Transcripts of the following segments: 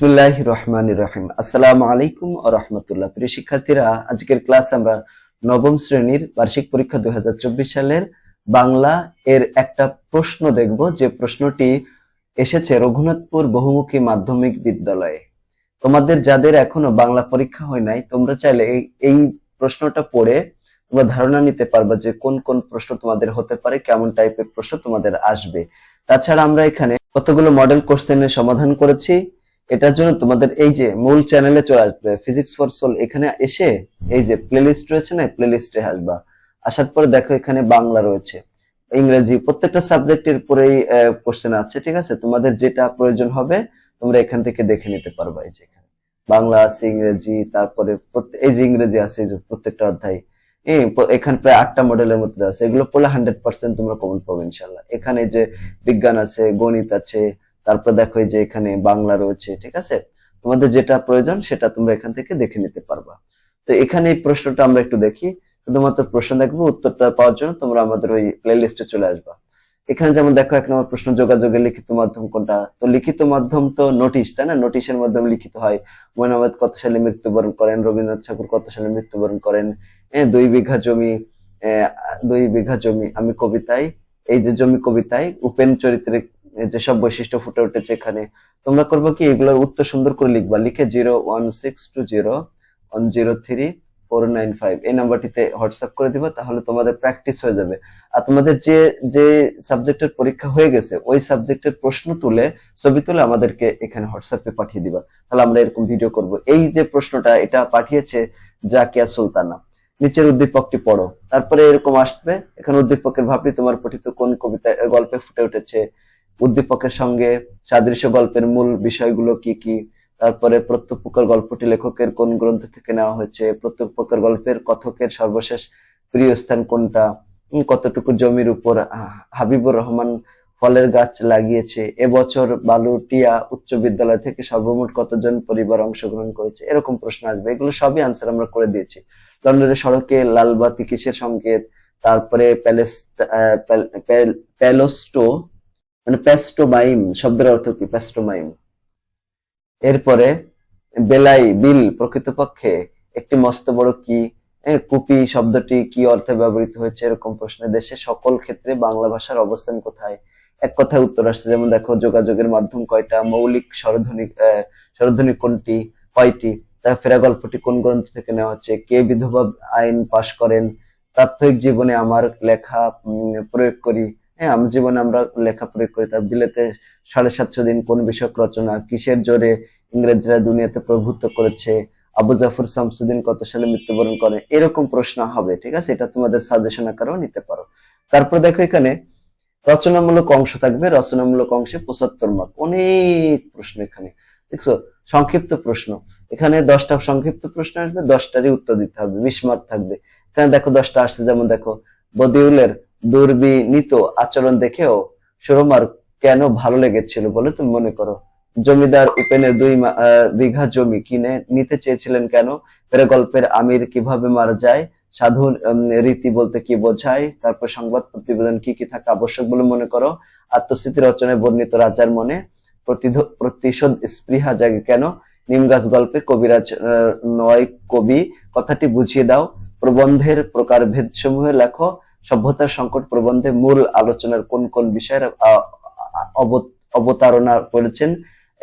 বিসমুল্লাহ রহমান রহিম। আসসালামু আলাইকুম ও রহমতুল্লাহ। প্রিয় শিক্ষার্থীরা, আজকের ক্লাস আমরা নবম শ্রেণির বার্ষিক পরীক্ষা দুই হাজার চব্বিশ সালের বাংলা এর একটা প্রশ্ন দেখব। যে প্রশ্নটি এসেছে রঘুনাথপুর বহুমুখী মাধ্যমিক বিদ্যালয়ে। তোমাদের যাদের এখনও বাংলা পরীক্ষা হয় নাই, তোমরা চাইলে এই এই প্রশ্নটা পড়ে তোমরা ধারণা নিতে পারবা যে কোন কোন প্রশ্ন তোমাদের হতে পারে, কেমন টাইপের প্রশ্ন তোমাদের আসবে। তাছাড়া আমরা এখানে কতগুলো মডেল কোশ্চেনের সমাধান করেছি এটার জন্য তোমাদের এই যে মূল চ্যানেলে চলে আসবে ফিজিক্স ফর সোল এখানে এসে এই যে প্লেলিস্ট রয়েছে না প্লেলিস্টে আসবা। আসার পরে দেখো এখানে বাংলা রয়েছে। ইংরেজি প্রত্যেকটা সাবজেক্টের পরেই কোশ্চেন আছে, ঠিক আছে? তোমাদের যেটা প্রয়োজন হবে, তোমরা এখান থেকে দেখে নিতে পারবা এই যে এখানে। বাংলা আছে, ইংরেজি, তারপরে এই যে ইংরেজি আছে, এই যে প্রত্যেকটা অধ্যায়। এখানে প্রায় আটটা মডেলের মধ্যে আছে। এগুলো পড়লে হান্ড্রেড পার্সেন্ট তোমরা কমন পাবে ইনশাল্লাহ এখানে যে বিজ্ঞান আছে, গণিত আছে তারপর দেখো যে এখানে বাংলা রয়েছে, ঠিক আছে? তোমাদের যেটা প্রয়োজন সেটা তোমরা এখান থেকে দেখে নিতে পারবা। তো এখানে এই প্রশ্নটা আমরা একটু দেখি। শুধুমাত্র প্রশ্ন দেখব, উত্তরটা পাওয়ার জন্য তোমরা আমাদের ওই প্লে লিস্টে চলে আসবা। এখানে যেমন দেখো এক নম্বর প্রশ্ন, যোগাযোগের লিখিত মাধ্যম কোনটা? তো লিখিত মাধ্যম তো নোটিশ তাই না? নোটিশের মাধ্যমে লিখিত হয় মৈনাবাদ কত সালে মৃত্যুবরণ করেন, রবীন্দ্রনাথ ঠাকুর কত সালে মৃত্যুবরণ করেন? হ্যাঁ দুই বিঘা জমি দুই বিঘা জমি, আমি কবিতায়, এই যে জমি কবিতায় উপেন চরিত্রে যেসব বৈশিষ্ট্য ফুটে উঠেছে এখানে। তোমরা করব কি? এগুলোর উত্তর সুন্দর করে লিখবা। লিখে zero one six two zero one zero three four nine five এই নাম্বারটিতে হোয়াটসঅ্যাপ করে দিবা, তাহলে তোমাদের প্র্যাকটিস হয়ে যাবে। আর তোমাদের যে যে সাবজেক্টের পরীক্ষা হয়ে গেছে, ওই সাবজেক্টের প্রশ্ন তুলে, ছবি তুলে আমাদেরকে এখানে হোয়াটসঅ্যাপে পাঠিয়ে দিবা। তাহলে আমরা এরকম ভিডিও করব। এই যে প্রশ্নটা, এটা পাঠিয়েছে জাকিয়া সুলতানা। নিচের উদ্দীপকটি পড়ো। তারপরে এরকম আসবে। এখানে উদ্দীপকের ভাবটি তোমার পঠিত কোন কবিতা গল্পে ফুটে উঠেছে? উদ্দীপকের সঙ্গে সাদৃশ্য গল্পের মূল বিষয়গুলো কি কি? তারপরে প্রত্যেক প্রকার গল্পটি লেখকের কোন গ্রন্থ থেকে নেওয়া হয়েছে? প্রত্যেক প্রকার গল্পের কথকের সর্বশেষ প্রিয় স্থান কোনটা? কতটুকু জমির উপর হাবিবুর রহমান ফলের গাছ লাগিয়েছে? এবছর বালুটিয়া উচ্চ বিদ্যালয় থেকে সর্বমোট কতজন পরিবার অংশগ্রহণ করেছে? এরকম প্রশ্ন আসবে। এগুলো সবই আনসার আমরা করে দিয়েছি। লন্ডনের সড়কে লালবাতি কিসের সংকেত? তারপরে প্যালেস প্যালোস্টো মানে প্যাস্টোমাইম, শব্দের অর্থ কি? প্যাস্টোমাইম। এরপরে বেলাই, বিল, প্রকৃতপক্ষে একটি মস্ত বড় কি? কুপি শব্দটি কি অর্থে ব্যবহৃত হয়েছে এরকম প্রশ্নে দেশে সকল ক্ষেত্রে বাংলা ভাষার অবস্থান কোথায়? এক কথায় উত্তর আসছে, যেমন দেখো, যোগাযোগের মাধ্যম কয়টা? মৌলিক স্বরধ্বনি স্বরধ্বনি কোনটি? কয়টি? তার ফেরা গল্পটি কোন গ্রন্থ থেকে নেওয়া হচ্ছে? কে বিধবা আইন পাশ করেন? প্রাত্যহিক জীবনে আমার লেখা প্রয়োগ করি। হ্যাঁ আমার জীবনে আমরা লেখা প্রয়োগ করি, তার বিলেতে সাড়ে সাতশো দিন কোন বিষয়ক রচনা, কিসের জোরে ইংরেজরা দুনিয়াতে প্রভুত্ব করেছে, আবু জাফর শামসুদ্দিন কত সালে মৃত্যুবরণ করে, এরকম প্রশ্ন হবে, ঠিক আছে? এটা তোমাদের সাজেশন আকারেও নিতে পারো। তারপর দেখো এখানে, রচনামূলক অংশ থাকবে, রচনামূলক অংশে পঁচাত্তর মার্ক অনেক প্রশ্ন এখানে, দেখছ? সংক্ষিপ্ত প্রশ্ন। এখানে দশটা সংক্ষিপ্ত প্রশ্ন আসবে, দশটারই উত্তর দিতে হবে, বিশ মার্ক থাকবে। এখানে দেখো দশটা আসছে, যেমন দেখো, বদিউলের দুর্বিনীত আচরণ দেখেও সুরমার কেন ভালো লেগেছিল বলে তুমি মনে করো? জমিদার উপেনের দুই বিঘা জমি কিনে নিতে চেয়েছিলেন কেন? ফেরে গল্পের আমির কীভাবে মারা যায়? সাধু রীতি বলতে কি বোঝায়? তারপর সংবাদ প্রতিবেদন কি কি থাকা আবশ্যক বলে মনে করো? আত্মস্মৃতি রচনায় বর্ণিত রাজার মনে প্রতিশোধ স্পৃহা জাগে কেন? নিম গাছ গল্পে কবিরাজ নয় কবি, কথাটি বুঝিয়ে দাও। প্রবন্ধের প্রকারভেদ সমূহে লেখো। সভ্যতার সংকট প্রবন্ধে মূল আলোচনার কোন কোন বিষয়ের অবতারণা করেছেন,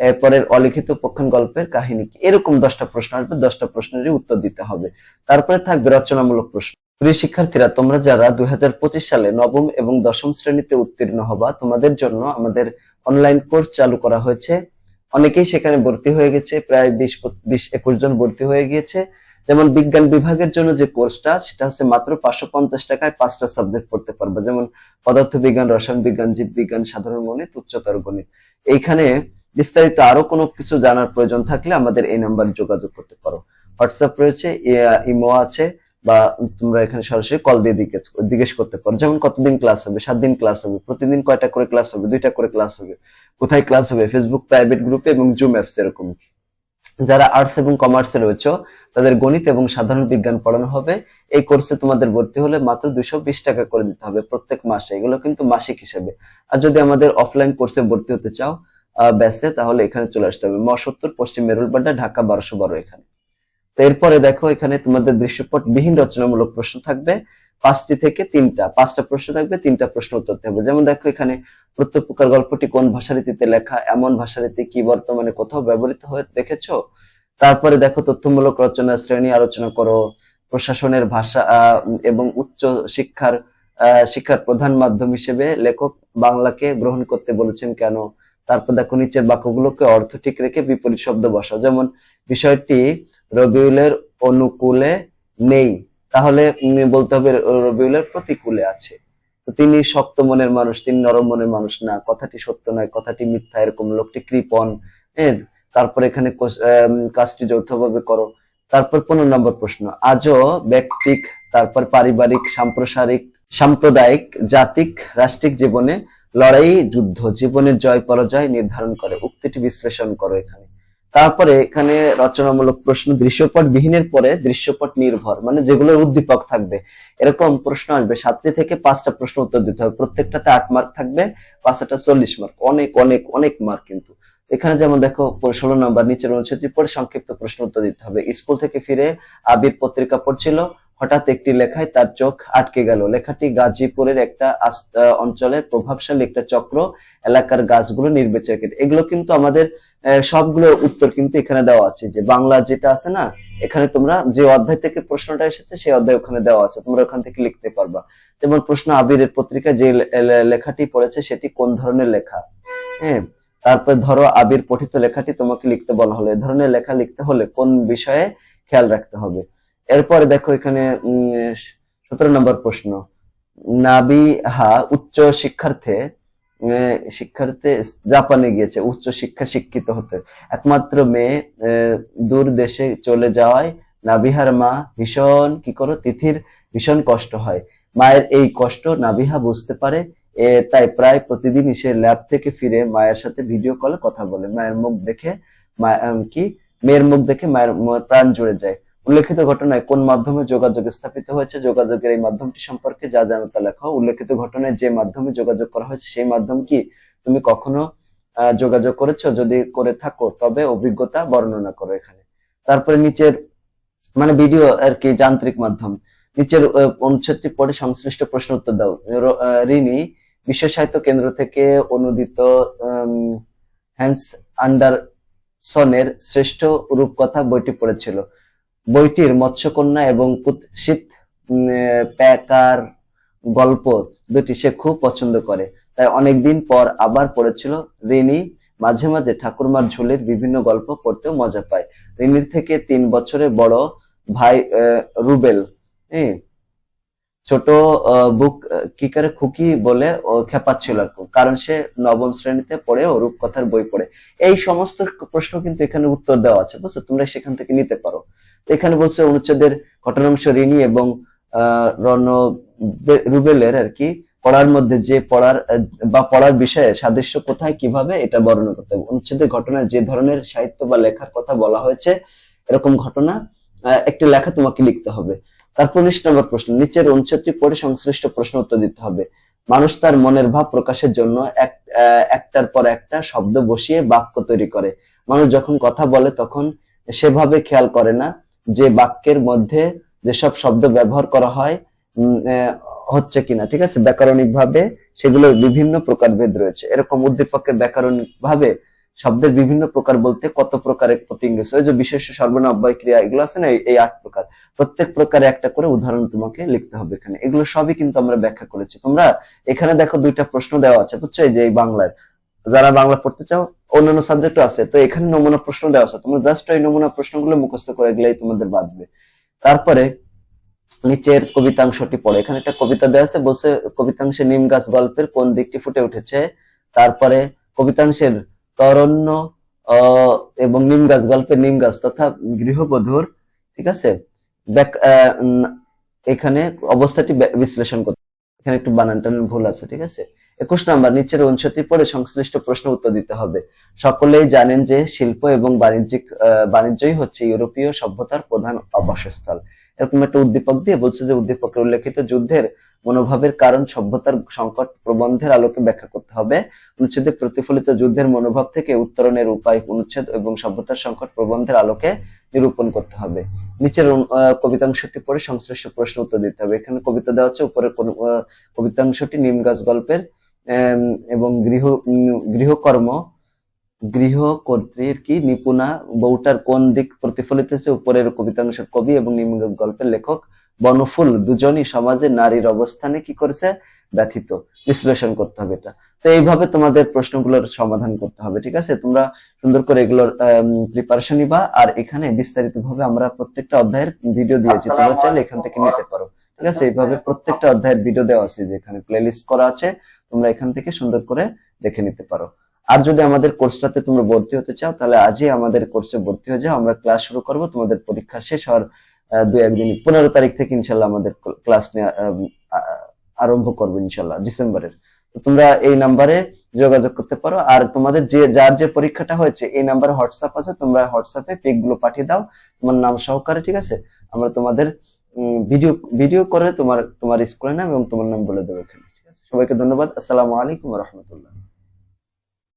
এরপরের অলিখিত পক্ষণ গল্পের কাহিনী কি? এরকম দশটা প্রশ্ন আসবে, দশটা প্রশ্নেরই উত্তর দিতে হবে। তারপরে থাকবে রচনামূলক প্রশ্ন। প্রিয় শিক্ষার্থীরা, তোমরা যারা দুই হাজার পঁচিশ সালে নবম এবং দশম শ্রেণীতে উত্তীর্ণ হবা, তোমাদের জন্য আমাদের অনলাইন কোর্স চালু করা হয়েছে। অনেকেই সেখানে ভর্তি হয়ে গেছে, প্রায় বিশ বিশ একুশ জন ভর্তি হয়ে গিয়েছে। যেমন বিজ্ঞান বিভাগের জন্য যে কোর্সটা, সেটা হচ্ছে মাত্র পাঁচশো পঞ্চাশ টাকায় পাঁচটা সাবজেক্ট পড়তে পারবে। যেমন পদার্থ বিজ্ঞান, রসায়ন বিজ্ঞান, জীব বিজ্ঞান, সাধারণ গণিত উচ্চতর গণিত। এইখানে বিস্তারিত আরও কোনো কিছু জানার প্রয়োজন থাকলে আমাদের এই নাম্বারে যোগাযোগ করতে পারো। হোয়াটসঅ্যাপ রয়েছে ইমো আছে, বা তোমরা এখানে সরাসরি কল দিয়ে জিজ্ঞেস জিজ্ঞেস করতে পারো। যেমন কতদিন ক্লাস হবে সাত দিন ক্লাস হবে, প্রতিদিন কয়টা করে ক্লাস হবে, দুইটা করে ক্লাস হবে, কোথায় ক্লাস হবে, ফেসবুক, প্রাইভেট গ্রুপে এবং জুম অ্যাপস এরকম। যারা আর্টস এবং কমার্সে রয়েছে, তাদের গণিত এবং সাধারণ বিজ্ঞান পড়ানো হবে। এই কোর্সে তোমাদের ভর্তি হলে মাত্র দুশো বিশ টাকা করে দিতে হবে প্রত্যেক মাসে। এগুলো কিন্তু মাসিক হিসেবে। আর যদি আমাদের অফলাইন কোর্সে ভর্তি হতে চাও ব্যাসে, তাহলে এখানে চলে আসতে হবে। ম সত্তর পশ্চিম মেরুলবাড্ডা, ঢাকা, বারোশো বারো এখানে। তো এরপরে দেখো, এখানে তোমাদের দৃশ্যপট বিহীন রচনামূলক প্রশ্ন থাকবে। পাঁচটি থেকে তিনটা, পাঁচটা প্রশ্ন থাকবে, তিনটা প্রশ্ন উত্তর হবে যেমন দেখো এখানে প্রত্যেক গল্পটি কোন ভাষারীতিতে লেখা, এমন ভাষারীতি কি বর্তমানে কোথাও ব্যবহৃত হয়ে, দেখেছ? তারপরে দেখো, তথ্যমূলক রচনা, শ্রেণি আলোচনা করো, প্রশাসনের ভাষা এবং উচ্চ শিক্ষার শিক্ষার প্রধান মাধ্যম হিসেবে লেখক বাংলাকে গ্রহণ করতে বলেছেন কেন? তারপর দেখো, নিচের বাক্যগুলোকে অর্থ ঠিক রেখে বিপরীত শব্দ বসাও। যেমন, বিষয়টি রবিউলের অনুকূলে নেই। তাহলে বলতে হবে রবিউলের প্রতিকূলে আছে। তিনি শক্ত মনের মানুষ, তিনি নরম মনের মানুষ না। কথাটি সত্য নয়, কথাটি মিথ্যা। এরকম লোকটি কৃপণ হ্যাঁ? তারপর এখানে কাজটি যৌথভাবে করো। তারপর পনেরো নম্বর প্রশ্ন। আজও ব্যক্তিক, তারপর পারিবারিক, সাম্প্রসারিক, সাম্প্রদায়িক, জাতিক, রাষ্ট্রিক জীবনে লড়াই, যুদ্ধ, জীবনের জয় পরাজয় নির্ধারণ করে। উক্তিটি বিশ্লেষণ করো এখানে। তারপরে এখানে রচনামূলক প্রশ্ন, দৃশ্যপট বিহীনের পরে দৃশ্যপট নির্ভর মানে যেগুলো উদ্দীপক থাকবে। এরকম প্রশ্ন আসবে। সাতটি থেকে পাঁচটা প্রশ্ন উত্তর দিতে হবে। প্রত্যেকটাতে আট মার্ক থাকবে, পাঁচটা চল্লিশ মার্ক। অনেক অনেক অনেক মার্ক কিন্তু। এখানে যেমন দেখো, ষোলো নম্বর, নিচের অনুচ্ছেদটি পরে সংক্ষিপ্ত প্রশ্ন উত্তর দিতে হবে। স্কুল থেকে ফিরে আবির পত্রিকা পড়ছিল হঠাৎ একটি লেখায় তার চোখ আটকে গেল। লেখাটি গাজীপুরের একটা অঞ্চলের প্রভাবশালী একটা চক্র। এলাকার গাছগুলো নির্বিচার কেটে এগুলো কিন্তু আমাদের সবগুলো উত্তর কিন্তু এখানে দেওয়া আছে যে বাংলা যেটা আছে না, এখানে তোমরা যে অধ্যায় থেকে প্রশ্নটা এসেছে সেই অধ্যায় ওখানে দেওয়া আছে। তোমরা ওখান থেকে লিখতে পারবা। যেমন প্রশ্ন আবিরের পত্রিকা যে লেখাটি পড়েছে সেটি কোন ধরনের লেখা? হ্যাঁ তারপর ধরো আবির পঠিত লেখাটি তোমাকে লিখতে বলা হলো। এ ধরনের লেখা লিখতে হলে কোন বিষয়ে খেয়াল রাখতে হবে? এরপরে দেখো এখানে সতেরো নম্বর প্রশ্ন। নাবিহা উচ্চ শিক্ষার্থে শিক্ষার্থে জাপানে গিয়েছে, উচ্চ শিক্ষা শিক্ষিত হতে। একমাত্র মেয়ে দূর দেশে চলে যাওয়ায় নাবিহার মা ভীষণ, কি করো, তিথির ভীষণ কষ্ট হয়। মায়ের এই কষ্ট নাবিহা বুঝতে পারে তাই প্রায় প্রতিদিন সে ল্যাব থেকে ফিরে মায়ের সাথে ভিডিও কলে কথা বলে। মায়ের মুখ দেখে কি মেয়ের মুখ দেখে মায়ের প্রাণ জুড়ে যায়। উল্লেখিত ঘটনায় কোন মাধ্যমে যোগাযোগ স্থাপিত হয়েছে, যোগাযোগের এই মাধ্যমটি সম্পর্কে যা জানো তা লেখো। উল্লেখিত ঘটনায় যে মাধ্যমে যোগাযোগ করা হয়েছে, সেই মাধ্যম কি তুমি কখনো যোগাযোগ করেছ? যদি করে থাকো, তবে অভিজ্ঞতা বর্ণনা করো এখানে। তারপরে নিচের মানে ভিডিও আর কি, যান্ত্রিক মাধ্যম। নিচের অনুচ্ছেদটি পড়ে সংশ্লিষ্ট প্রশ্ন উত্তর দাও। রিনি, বিশ্ব সাহিত্য কেন্দ্র থেকে অনুদিত হ্যান্স আন্ডারসনের শ্রেষ্ঠ রূপকথা বইটি পড়েছিল। বইটির মৎস্যকন্যা এবং কুৎসিত প্যাকার গল্প দুটি সে খুব পছন্দ করে। তাই অনেকদিন পর আবার পড়েছিল। রিনি মাঝে মাঝে ঠাকুরমার ঝুলির বিভিন্ন গল্প পড়তেও মজা পায়। রিনির থেকে তিন বছরের বড় ভাই রুবেল হ্যাঁ ছোট বুক আহ, কি করে খুকি বলে ও খেপাচ্ছিল আর কারণ সে নবম শ্রেণীতে পড়ে ও রূপকথার বই পড়ে। এই সমস্ত প্রশ্ন কিন্তু এখানে উত্তর দেওয়া আছে বুঝছ? তোমরা সেখান থেকে নিতে পারো। এখানে বলছে অনুচ্ছেদের ঘটনাংশ রিনি এবং রণ রুবেলের আর কি পড়ার মধ্যে যে পড়ার বা পড়ার বিষয়ে সাদৃশ্য কোথায় কীভাবে এটা বর্ণনা করতে হবে। অনুচ্ছেদের ঘটনা যে ধরনের সাহিত্য বা লেখার কথা বলা হয়েছে এরকম ঘটনা একটি লেখা তোমাকে লিখতে হবে। তারপর উনিশ নম্বর প্রশ্ন, নিচের অনুচ্ছেদটি পড়ে সংশ্লিষ্ট প্রশ্ন উত্তর দিতে হবে। মানুষ তার মনের ভাব প্রকাশের জন্য একটার পর একটা শব্দ বসিয়ে বাক্য তৈরি করে। মানুষ যখন কথা বলে তখন সেভাবে খেয়াল করে না যে বাক্যের মধ্যে যেসব শব্দ ব্যবহার করা হয় হচ্ছে কিনা, ঠিক আছে? ব্যাকরণিক ভাবে সেগুলোর বিভিন্ন প্রকারভেদ রয়েছে। এরকম উদ্দীপকের ব্যাকরণিক ভাবে শব্দের বিভিন্ন প্রকার বলতে কত প্রকারের প্রতিজ্ঞ ওই যে বিশেষ সর্বনাম, অব্যয়, ক্রিয়া, এগুলো আছে না, এই আট প্রকার। প্রত্যেক প্রকারে একটা করে উদাহরণ তোমাকে লিখতে হবে এখানে। এগুলো সবই কিন্তু আমরা ব্যাখ্যা করেছি। তোমরা এখানে দেখো দুইটা প্রশ্ন দেওয়া আছে, বুঝছ? এই যে এই বাংলার। যারা বাংলা পড়তে চাও, অন্যান্য সাবজেক্টও আছে। তো এখানে নমুনা প্রশ্ন দেওয়া আছে। তোমরা জাস্ট ওই নমুনা প্রশ্নগুলো মুখস্থ করে গেলেই তোমাদের বাঁধবে। তারপরে নিচের কবিতাংশটি পড়ে। এখানে একটা কবিতা দেওয়া আছে, বলছে কবিতাংশে নিম গাছ গল্পের কোন দিকটি ফুটে উঠেছে? তারপরে কবিতাংশের তরণ্য এবং নিম গাছ, গল্পের নিম গাছ তথা গৃহবধূর, ঠিক আছে? এখানে অবস্থাটি বিশ্লেষণ করতে এখানে একটু বানান ভুল আছে, ঠিক আছে? একুশ নাম্বার, নিচের অনুচ্ছেদটি পরে সংশ্লিষ্ট প্রশ্ন উত্তর দিতে হবে। সকলেই জানেন যে শিল্প এবং বাণিজ্যিক বাণিজ্যই হচ্ছে ইউরোপীয় সভ্যতার প্রধান আবাসস্থল। এরকম একটা উদ্দীপক দিয়ে বলছে যে উদ্দীপকের উল্লেখিত যুদ্ধের মনোভাবের কারণ সভ্যতার সংকট প্রবন্ধের আলোকে ব্যাখ্যা করতে হবে। অনুচ্ছেদে প্রতিফলিত যুদ্ধের মনোভাব থেকে উত্তরণের উপায় অনুচ্ছেদ এবং সভ্যতার সংকট প্রবন্ধের আলোকে নিরূপণ করতে হবে। নিচের কবিতাংশটি পড়ে সংশ্লিষ্ট প্রশ্ন উত্তর দিতে হবে। এখানে কবিতা দেওয়া হচ্ছে উপরে কোন আহ, কবিতাংশটি নিম গাছ গল্পের এবং গৃহ গৃহকর্ম গৃহকর্ত্রীর কি নিপুণা বউটার কোন দিক প্রতিফলিত হচ্ছে উপরের কবিতাংশের কবি এবং নিম গাছ গল্পের লেখক বনফুল দুজনই সমাজে নারীর অবস্থানে কি করেছে? ব্যথিত। বিশ্লেষণ করতে হবে এটা। তো এইভাবে তোমাদের প্রশ্নগুলোর সমাধান করতে হবে ঠিক আছে? তোমরা সুন্দর করে এগুলোর প্রিপারেশন নিবা। আর এখানে বিস্তারিত ভাবে আমরা প্রত্যেকটা অধ্যায়ের ভিডিও দিয়েছি। তোমরা চাইলে এখান থেকে নিতে পারো ঠিক আছে? এইভাবে প্রত্যেকটা অধ্যায়ের ভিডিও দেওয়া আছে যে এখানে প্লেলিস্ট করা আছে। তোমরা এখান থেকে সুন্দর করে দেখে নিতে পারো। আর যদি আমাদের কোর্সটাতে তোমরা ভর্তি হতে চাও, তাহলে আজই আমাদের কোর্সে ভর্তি হয়ে যাও। আমরা ক্লাস শুরু করব, তোমাদের পরীক্ষা শেষ হওয়ার দুই একদিন, পনেরো তারিখ থেকে ইনশাল্লাহ আমাদের ক্লাস নেওয়া আরম্ভ করব ইনশাল্লাহ, ডিসেম্বরের। তোমরা এই নাম্বারে যোগাযোগ করতে পারো। আর তোমাদের যে, যার যে পরীক্ষাটা হয়েছে, এই নাম্বারে হোয়াটসঅ্যাপ আছে, তোমরা হোয়াটসঅ্যাপে পিকগুলো পাঠিয়ে দাও। তোমার নাম সহকারে, ঠিক আছে? আমরা তোমাদের ভিডিও ভিডিও করে তোমার তোমার স্কুলের নাম এবং তোমার নাম বলে দেবো এখানে, ঠিক আছে? সবাইকে ধন্যবাদ। আসসালামু আলাইকুম রহমতুল্লাহ।